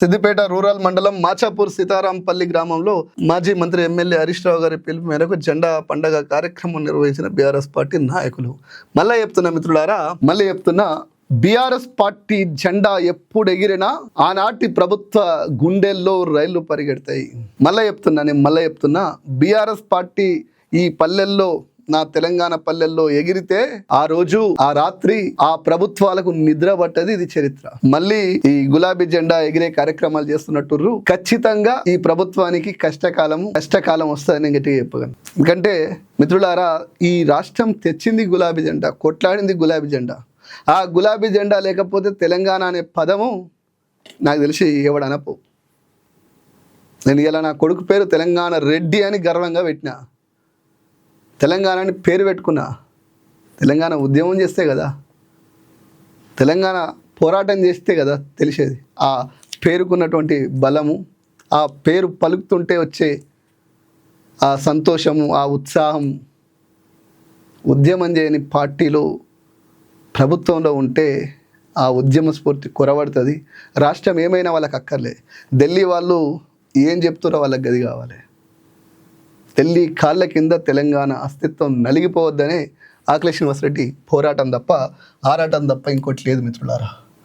Siddipet rural మండలం మాచాపూర్ సీతారాంపల్లి గ్రామంలో మాజీ మంత్రి ఎమ్మెల్యే హరీష్ రావు గారి పిలుపు మేరకు జెండా పండగ కార్యక్రమం నిర్వహించిన బీఆర్ఎస్ పార్టీ నాయకులు. మళ్ళీ చెప్తున్నా మిత్రులారా మళ్ళీ చెప్తున్నా బీఆర్ఎస్ పార్టీ జెండా ఎప్పుడు ఎగిరినా ఆనాటి ప్రభుత్వ గుండెల్లో రైళ్ళు పరిగెడతాయి. మళ్ళీ చెప్తున్నా నేను మళ్ళీ చెప్తున్నా బీఆర్ఎస్ పార్టీ ఈ పల్లెల్లో నా తెలంగాణ పల్లెల్లో ఎగిరితే ఆ రోజు ఆ రాత్రి ఆ ప్రభుత్వాలకు నిద్ర పట్టది ఇది చరిత్ర. మళ్ళీ ఈ గులాబీ జెండా ఎగిరే కార్యక్రమాలు చేస్తున్నట్టు ఖచ్చితంగా ఈ ప్రభుత్వానికి కష్టకాలం కష్టకాలం వస్తుందని గట్టిగా చెప్పగలను. ఎందుకంటే మిత్రులారా ఈ రాష్ట్రం తెచ్చింది గులాబీ జెండా కొట్లాడింది గులాబీ జెండా. ఆ గులాబీ జెండా లేకపోతే తెలంగాణ అనే పదము నాకు తెలిసి ఎవడనపో నేను ఇలా నా కొడుకు పేరు తెలంగాణ రెడ్డి అని గర్వంగా పెట్టినా. తెలంగాణని పేరు పెట్టుకున్నా. తెలంగాణ ఉద్యమం చేస్తే కదా. తెలంగాణ పోరాటం చేస్తే కదా తెలిసేది. ఆ పేరుకున్నటువంటి బలము ఆ పేరు పలుకుతుంటే వచ్చే ఆ సంతోషము ఆ ఉత్సాహం ఉద్యమం చేయని పార్టీలు ప్రభుత్వంలో ఉంటే ఆ ఉద్యమ స్ఫూర్తి కొరబడుతుంది రాష్ట్రం ఏమైనా వాళ్ళకి అక్కర్లే. ఢిల్లీ వాళ్ళు ఏం చెప్తారో వాళ్ళకి గది కావాలి. తెల్లి కాళ్ళ కింద తెలంగాణ అస్తిత్వం నలిగిపోవద్దనే ఆకలేష్ యూనివర్సిటీ పోరాటం తప్ప ఆరాటం తప్ప ఇంకోటి లేదు మిత్రులారా.